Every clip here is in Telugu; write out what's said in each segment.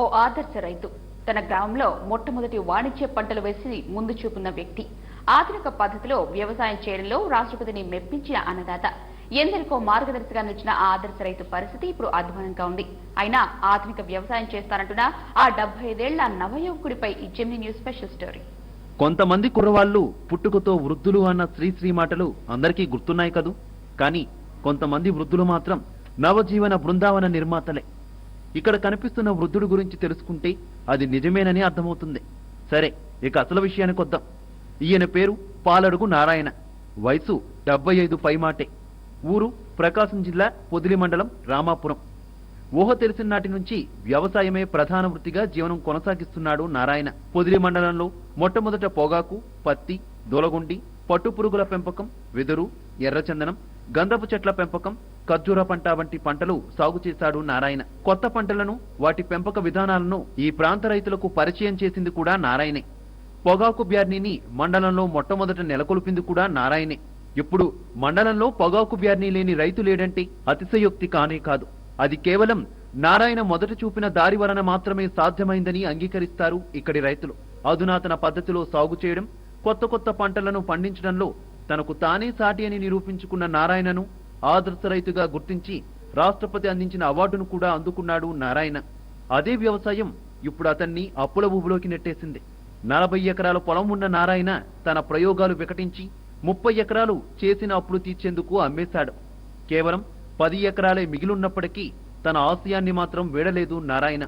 ఓ ఆదర్శ రైతు. తన గ్రామంలో మొట్టమొదటి వాణిజ్య పంటలు వేసి ముందు చూపున్న వ్యక్తి. ఆధునిక పద్ధతిలో వ్యవసాయం చేయడంలో రాష్ట్రపతిని మెప్పించిన అన్నదాత. ఎందరికో మార్గదర్శిగా నిలిచిన ఆ ఆదర్శ రైతు పరిస్థితి ఇప్పుడు అధ్వానంగా ఉంది. అయినా ఆధునిక వ్యవసాయం చేస్తానంటున్న ఆ డెబ్బై ఐదేళ్ళ నవయువకుడిపై ఈ జెమిని న్యూస్ స్పెషల్ స్టోరీ. కొంతమంది కుర్రవాళ్ళు పుట్టుకతో వృద్ధులు అన్న శ్రీశ్రీ మాటలు అందరికీ గుర్తున్నాయి కదూ? కానీ కొంతమంది వృద్ధులు మాత్రం నవజీవన బృందావన నిర్మాతలే. ఇక్కడ కనిపిస్తున్న వృద్ధుడి గురించి తెలుసుకుంటే అది నిజమేనని అర్థమవుతుంది. సరే ఇక అసలు విషయానికి వద్దాం. ఈయన పేరు పాలడుగు నారాయణ. వయసు డెబ్బై ఐదు పైమాటే. ఊరు ప్రకాశం జిల్లా పొదిలి మండలం రామాపురం. ఊహ తెలిసిన నాటి నుంచి వ్యవసాయమే ప్రధాన వృత్తిగా జీవనం కొనసాగిస్తున్నాడు నారాయణ. పొదిలి మండలంలో మొట్టమొదట పొగాకు పత్తి దొలగుండి పట్టుపురుగుల పెంపకం వెదురు ఎర్రచందనం గంధపు చెట్ల పెంపకం ఖర్జూర పంట వంటి పంటలు సాగు చేశాడు నారాయణ. కొత్త పంటలను వాటి పెంపక విధానాలను ఈ ప్రాంత రైతులకు పరిచయం చేసింది కూడా నారాయణే. పొగాకు బ్యార్నీని మండలంలో మొట్టమొదట నెలకొల్పింది కూడా నారాయణే. ఇప్పుడు మండలంలో పొగాకు బ్యార్నీ లేని రైతు లేడంటే అతిశయోక్తి కానే కాదు. అది కేవలం నారాయణ మొదట చూపిన దారి వలన మాత్రమే సాధ్యమైందని అంగీకరిస్తారు ఇక్కడి రైతులు. అధునాతన పద్ధతిలో సాగు చేయడం కొత్త కొత్త పంటలను పండించడంలో తనకు తానే సాటి అని నిరూపించుకున్న నారాయణను ఆదర్శ రైతుగా గుర్తించి రాష్ట్రపతి అందించిన అవార్డును కూడా అందుకున్నాడు నారాయణ. అదే వ్యవసాయం ఇప్పుడు అతన్ని అప్పుల భూమిలోకి నెట్టేసింది. నలభై ఎకరాల పొలం ఉన్న నారాయణ తన ప్రయోగాలు వికటించి ముప్పై ఎకరాలు చేసిన అప్పులు తీర్చేందుకు అమ్మేశాడు. కేవలం పది ఎకరాలే మిగిలున్నప్పటికీ తన ఆశయాన్ని మాత్రం వీడలేదు నారాయణ.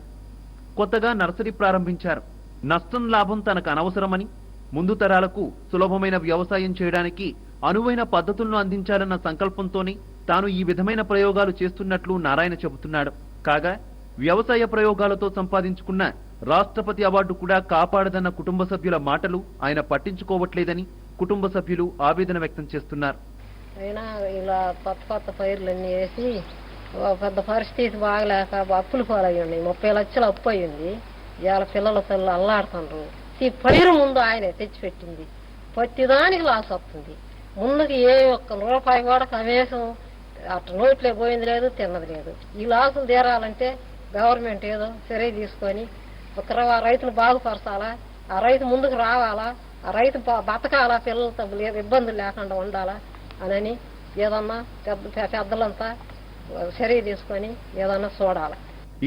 కొత్తగా నర్సరీ ప్రారంభించారు. నష్టం లాభం తనకు అనవసరమని ముందు తరాలకు సులభమైన వ్యవసాయం చేయడానికి అనువైన పద్ధతులను అందించాలన్న సంకల్పంతోనే తాను ఈ విధమైన ప్రయోగాలు చేస్తున్నట్లు నారాయణ చెబుతున్నాడు. కాగా వ్యవసాయ ప్రయోగాలతో సంపాదించుకున్న రాష్ట్రపతి అవార్డు కూడా కాపాడదన్న కుటుంబ సభ్యుల మాటలు ఆయన పట్టించుకోవట్లేదని కుటుంబ సభ్యులు ఆవేదన వ్యక్తం చేస్తున్నారు. అయినా ఇలా కొత్త కొత్త పైర్లన్నీ వేసి పెద్ద పరిస్థితి బాగలేక అప్పులు పాలయ్యండి. ముప్పై లక్షలు అప్పు అయ్యింది. ఇవాళ పిల్లల తల్లు అల్లాడుతుండ్రు ఈ పైరు ముందు ఆయనే తెచ్చిపెట్టింది. ప్రతిదానికి లాస్ వస్తుంది. ముందుకు ఏ ఒక్క రూపాయి కూడా కనీసం అటు నోట్లో పోయింది లేదు తిన్నది లేదు. ఈ లాసులు తీరాలంటే గవర్నమెంట్ ఏదో చర్య తీసుకొని ఒక ర- రైతును బాగుపరచాలా? ఆ రైతు ముందుకు రావాలా? ఆ రైతు బతకాలా? పిల్లలతో లేదు ఇబ్బందులు లేకుండా ఉండాలా? అనని ఏదన్నా పెద్ద పెద్దలంతా చర్య తీసుకొని ఏదన్నా చూడాలి.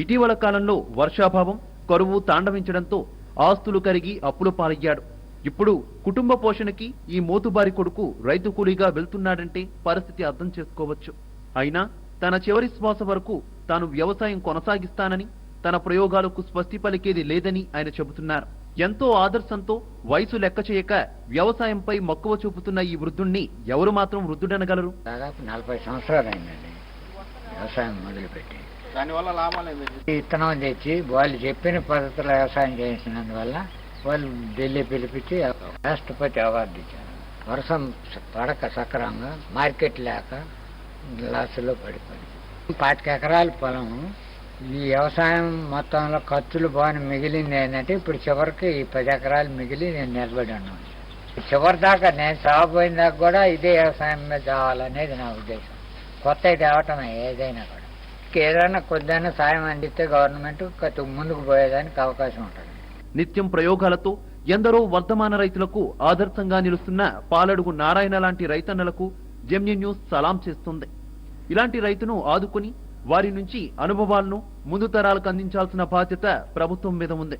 ఇటీవల కాలంలో వర్షాభావం కరువు తాండవించడంతో ఆస్తులు కరిగి అప్పులు పాలయ్యాడు. ఇప్పుడు కుటుంబ పోషణకి ఈ మోతుబారి కొడుకు రైతు కూలీగా వెళ్తున్నాడంటే పరిస్థితి అర్థం చేసుకోవచ్చు. అయినా తన చివరి శ్వాస వరకు తాను వ్యవసాయం కొనసాగిస్తానని తన ప్రయోగాలకు స్వస్తి పలికేది లేదని ఆయన చెబుతున్నారు. ఎంతో ఆదర్శంతో వయసు లెక్క చేయక వ్యవసాయంపై మక్కువ చూపుతున్న ఈ వృద్ధుణ్ణి ఎవరు మాత్రం వృద్ధుడనగలరు? దాదాపు నలభై సంవత్సరాలు అయిందండి. వ్యవసాయం మొదలుపెట్టి. దానివల్ల లాభాలు విత్తనం తెచ్చి వాళ్ళు చెప్పిన పద్ధతిలో వ్యవసాయం చేసినందువల్ల వాళ్ళు ఢిల్లీ పిలిపించి రాష్ట్రపతి అవార్డు ఇచ్చారు. వర్షం పడక సక్రమంగా మార్కెట్ లేక లాసులో పడిపోయింది. పాతిక ఎకరాల పొలం. ఈ వ్యవసాయం మొత్తంలో ఖర్చులు బాగా మిగిలింది ఏంటంటే ఇప్పుడు చివరికి ఈ పది ఎకరాలు మిగిలి నేను నిలబడి ఉన్నాను. చివరి దాకా నేను సాగుపోయిన దాకా కూడా ఇదే వ్యవసాయం మీద కావాలనేది నా ఉద్దేశం. కొత్త తేవటమే ఏదైనా కూడా. ఏదైనా కొద్దిగా సాయం అందిస్తే గవర్నమెంట్ ముందుకు పోయేదానికి అవకాశం ఉంటుంది. నిత్యం ప్రయోగాలతో ఎందరో వర్ధమాన రైతులకు ఆదర్శంగా నిలుస్తున్న పాలడుగు నారాయణ లాంటి రైతన్నలకు జెమ్యూ న్యూస్ సలాం చేస్తుంది. ఇలాంటి రైతును ఆదుకుని వారి నుంచి అనుభవాలను ముందు తరాలకు అందించాల్సిన బాధ్యత ప్రభుత్వం మీద ఉంది.